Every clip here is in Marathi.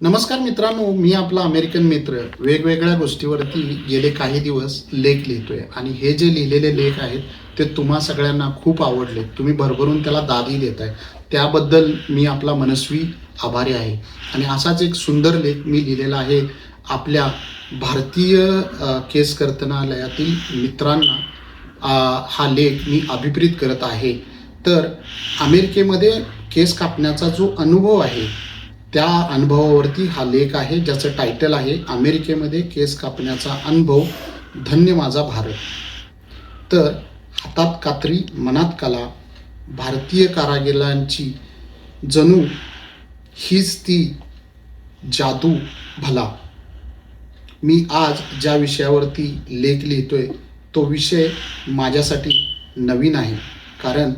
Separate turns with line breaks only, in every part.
नमस्कार मित्रांनो मी आपला अमेरिकन मित्र वेगवेगळ्या गोष्टीवरती गेले काही दिवस लेख लिहितोय. आणि हे जे लिहिलेले लेख आहेत ते तुम्हा सगळ्यांना खूप आवडले. तुम्ही भरभरून त्याला दादी देत आहे त्याबद्दल मी आपला मनस्वी आभारी आहे. आणि असाच एक सुंदर लेख मी लिहिलेला आहे आपल्या भारतीय केस कर्तनालयातील मित्रांना. हा लेख मी अभिप्रेत करत आहे. तर अमेरिकेमध्ये केस कापण्याचा जो अनुभव आहे त्या अनुभवावरती हा लेख आहे ज्याचं टायटल आहे अमेरिकेमध्ये केस कापण्याचा अनुभव धन्य माझा भारत. तर हातात कात्री मनात कला भारतीय कारागिरांची जणू हीच ती जादू भला. मी आज ज्या विषयावरती लेख लिहितोय तो विषय माझ्यासाठी नवीन आहे कारण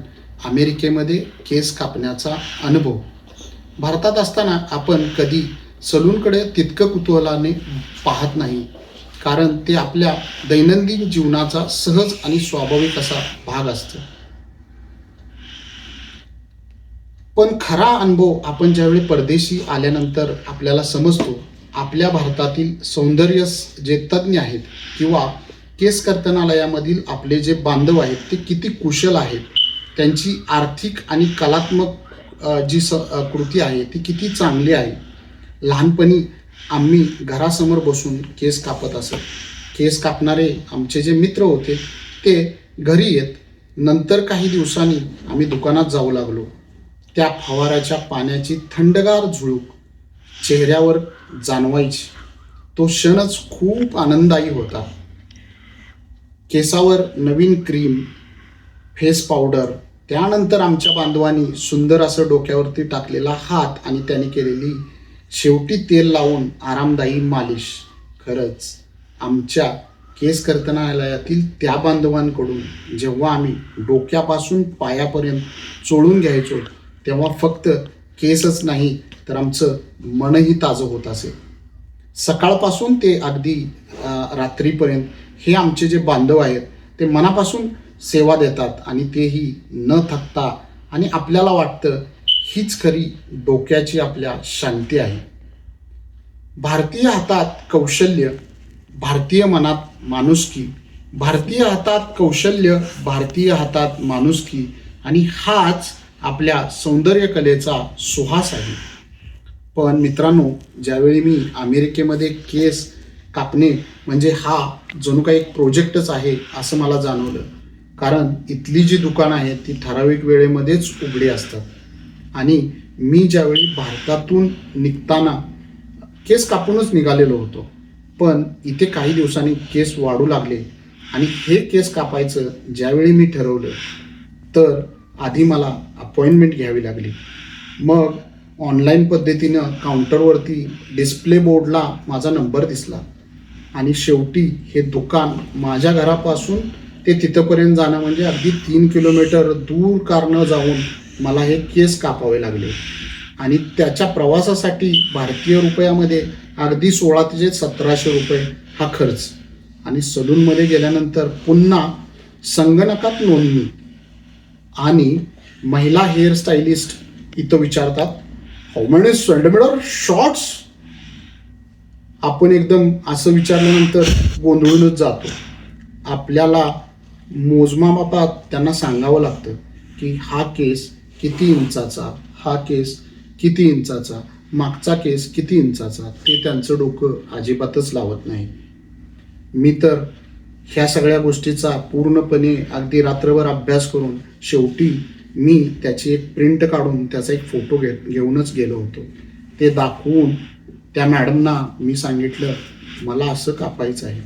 अमेरिकेमध्ये केस कापण्याचा अनुभव भारतात असताना आपण कधी सलूनकडे तितकं कुतूहलाने पाहत नाही. कारण ते आपल्या दैनंदिन जीवनाचा सहज आणि स्वाभाविक असा भाग असतो. पण खरा अनुभव आपण ज्यावेळी परदेशी आल्यानंतर आपल्याला समजतो आपल्या भारतातील सौंदर्य जे तज्ज्ञ आहेत किंवा केस कर्तनालयामधील आपले जे बांधव आहेत ते किती कुशल आहेत त्यांची आर्थिक आणि कलात्मक जी स कृती आहे ती किती चांगली आहे लहानपणी आम्ही घरासमोर बसून केस कापत असत. केस कापणारे आमचे जे मित्र होते ते घरी येत नंतर काही दिवसांनी आम्ही दुकानात जाऊ लागलो. त्या फवाराच्या पाण्याची थंडगार झुळूक चेहऱ्यावर जाणवायची. तो क्षणच खूप आनंददायी होता. केसावर नवीन क्रीम फेस पावडर त्यानंतर आमच्या बांधवांनी सुंदर असं डोक्यावरती टाकलेला हात आणि त्याने केलेली शेवटी तेल लावून आरामदायी मालिश. खरंच आमच्या केस कर्तनालयातील त्या बांधवांकडून जेव्हा आम्ही डोक्यापासून पायापर्यंत चोळून घ्यायचो तेव्हा फक्त केसच नाही तर आमचं मनही ताजं होत असे. सकाळपासून ते अगदी रात्रीपर्यंत हे आमचे जे बांधव आहेत ते मनापासून सेवा देतात आणि तेही न थकता आणि आपल्याला वाटतं हीच खरी डोक्याची आपल्या शांती आहे. भारतीय हातात कौशल्य भारतीय मनात माणुसकी भारतीय हातात कौशल्य भारतीय हातात माणुसकी आणि हाच आपल्या सौंदर्य कलेचा सुहास आहे. पण मित्रांनो ज्यावेळी मी अमेरिकेमध्ये केस कापणे म्हणजे हा जणू काही एक प्रोजेक्टच आहे असं मला जाणवलं. कारण इथली जी दुकानं आहेत ती ठराविक वेळेमध्येच उघडी असतात. आणि मी ज्यावेळी भारतातून निघताना केस कापूनच निघालेलो होतो पण इथे काही दिवसांनी केस वाढू लागले आणि हे केस कापायचं ज्यावेळी मी ठरवलं तर आधी मला अपॉइंटमेंट घ्यावी लागली. मग ऑनलाईन पद्धतीनं काउंटरवरती डिस्प्ले बोर्डला माझा नंबर दिसला आणि शेवटी हे दुकान माझ्या घरापासून ते तिथंपर्यंत जाणं म्हणजे अगदी तीन किलोमीटर दूर कारणं जाऊन मला हे केस कापावे लागले. आणि त्याच्या प्रवासासाठी भारतीय रुपयामध्ये अगदी सोळा ते सतराशे रुपये हा खर्च. आणि सलूनमध्ये गेल्यानंतर पुन्हा संगणकात नोंदणी. आणि महिला हेअरस्टाईलिस्ट इथं विचारतात हाऊ मेनी सेंटीमीटर शॉर्ट्स आपण एकदम असं विचारल्यानंतर गोंधळूनच जातो. आपल्याला मोजमापात त्यांना सांगावं लागतं की हा केस किती इंचाचा हा केस किती इंचाचा मागचा केस किती इंचाचा ते त्यांचं डोकं अजिबातच लावत नाही. मी तर ह्या सगळ्या गोष्टीचा पूर्णपणे अगदी रात्रभर अभ्यास करून शेवटी मी त्याची एक प्रिंट काढून त्याचा एक फोटो घे घेऊनच गेलो होतो. ते दाखवून त्या मॅडमना मी सांगितलं मला असं कापायचं आहे.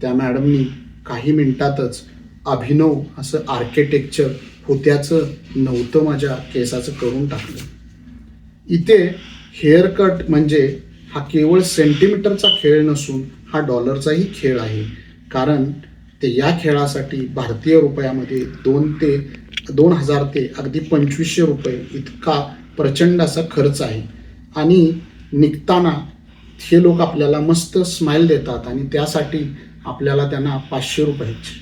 त्या मॅडमनी काही मिनिटातच अभिनव असं आर्किटेक्चर होत्याचं नव्हतं माझ्या केसाचं करून टाकलं. इथे हेअर कट म्हणजे हा केवळ सेंटीमीटरचा खेळ नसून हा डॉलरचाही खेळ आहे. कारण ते या खेळासाठी भारतीय रुपयामध्ये दोन ते दोन हजार ते अगदी पंचवीसशे रुपये इतका प्रचंड असा खर्च आहे. आणि निघताना हे लोक आपल्याला मस्त स्माईल देतात आणि त्यासाठी आपल्याला त्यांना पाचशे रुपयाची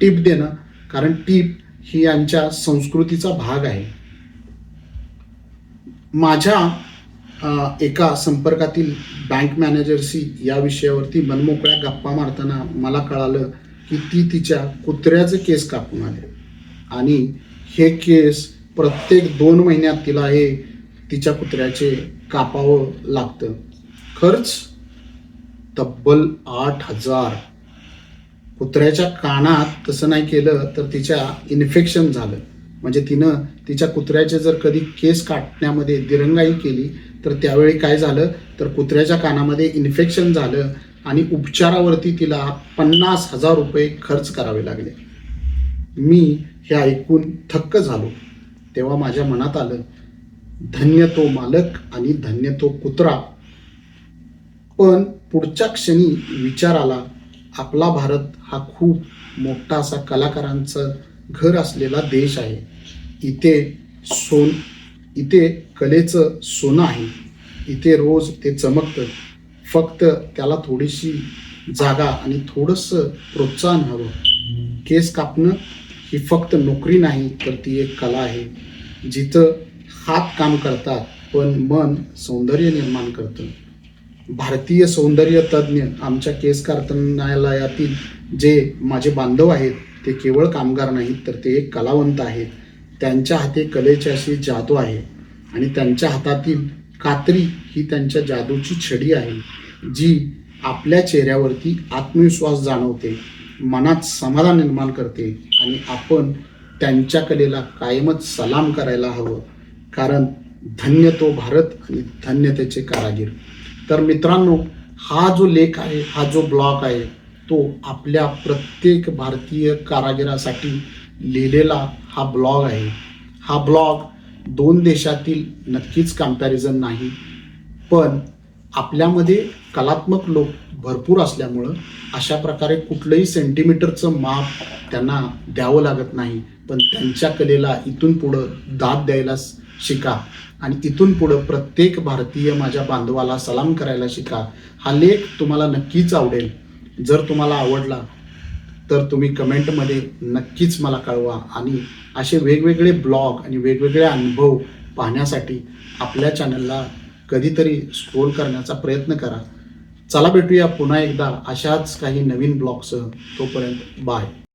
टिप देणं कारण टिप ही यांच्या संस्कृतीचा भाग आहे. माझ्या एका संपर्कातील बँक मॅनेजरशी या विषयावरती मनमोकळ्या गप्पा मारताना मला कळालं की ती तिच्या कुत्र्याचे केस कापून आले. आणि हे केस प्रत्येक दोन महिन्यात तिला हे तिच्या कुत्र्याचे कापावं लागतं. खर्च तब्बल आठ हजार कुत्र्याच्या कानात तसं नाही केलं तर तिच्या इन्फेक्शन झालं. म्हणजे तिनं तिच्या कुत्र्याचे जर कधी केस काटण्यामध्ये दिरंगाई केली तर त्यावेळी काय झालं? तर कुत्र्याच्या कानामध्ये इन्फेक्शन झालं आणि उपचारावरती तिला पन्नास हजार रुपये खर्च करावे लागले. मी हे ऐकून थक्क झालो. तेव्हा माझ्या मनात आलं धन्य तो मालक आणि धन्य तो कुत्रा. पण पुढच्या क्षणी विचार आला आपला भारत हा खूप मोठा असा कलाकारांचं घर असलेला देश आहे. इथे सोन इथे कलेचं सोनं आहे. इथे रोज ते चमकतं. फक्त त्याला थोडीशी जागा आणि थोडंसं प्रोत्साहन हवं. केस कापणं ही फक्त नोकरी नाही तर ती एक कला आहे. जिथं हात काम करतात पण मन सौंदर्य निर्माण करतं. भारतीय सौंदर्य तज्ज्ञ आमच्या केस कार्यालयातील जे माझे बांधव आहेत ते केवळ कामगार नाहीत तर ते एक कलावंत आहेत. त्यांच्या हाती कलेची अशी जादू आहे आणि त्यांच्या हातातील कात्री ही त्यांच्या जादूची छडी आहे जी आपल्या चेहऱ्यावरती आत्मविश्वास जाणवते मनात समाधान निर्माण करते आणि आपण त्यांच्या कलेला कायमच सलाम करायला हवं. कारण धन्य तो भारत आणि धन्य त्याचे कारागीर. तर मित्रांनो हा जो लेख आहे हा जो ब्लॉग आहे तो आपल्या प्रत्येक भारतीय कारागिरासाठी लिहिलेला हा ब्लॉग आहे. हा ब्लॉग दोन देशातील नक्कीच कंपॅरिझन नाही पण आपल्यामध्ये कलात्मक लोक भरपूर असल्यामुळं अशा प्रकारे कुठलंही सेंटीमीटरचं माप त्यांना द्यावं लागत नाही. पण त्यांच्या कलेला इथून पुढं दाद द्यायला शिका. आणि इथून पुढं प्रत्येक भारतीय माझ्या बांधवाला सलाम करायला शिका. हा लेख तुम्हाला नक्कीच आवडेल. जर तुम्हाला आवडला तर तुम्ही कमेंटमध्ये नक्कीच मला कळवा. आणि असे वेगवेगळे ब्लॉग आणि वेगवेगळे अनुभव पाहण्यासाठी आपल्या चॅनलला कधीतरी स्क्रोल करण्याचा प्रयत्न करा. चला भेटूया पुन्हा एकदा अशाच काही नवीन ब्लॉगसह. तोपर्यंत बाय.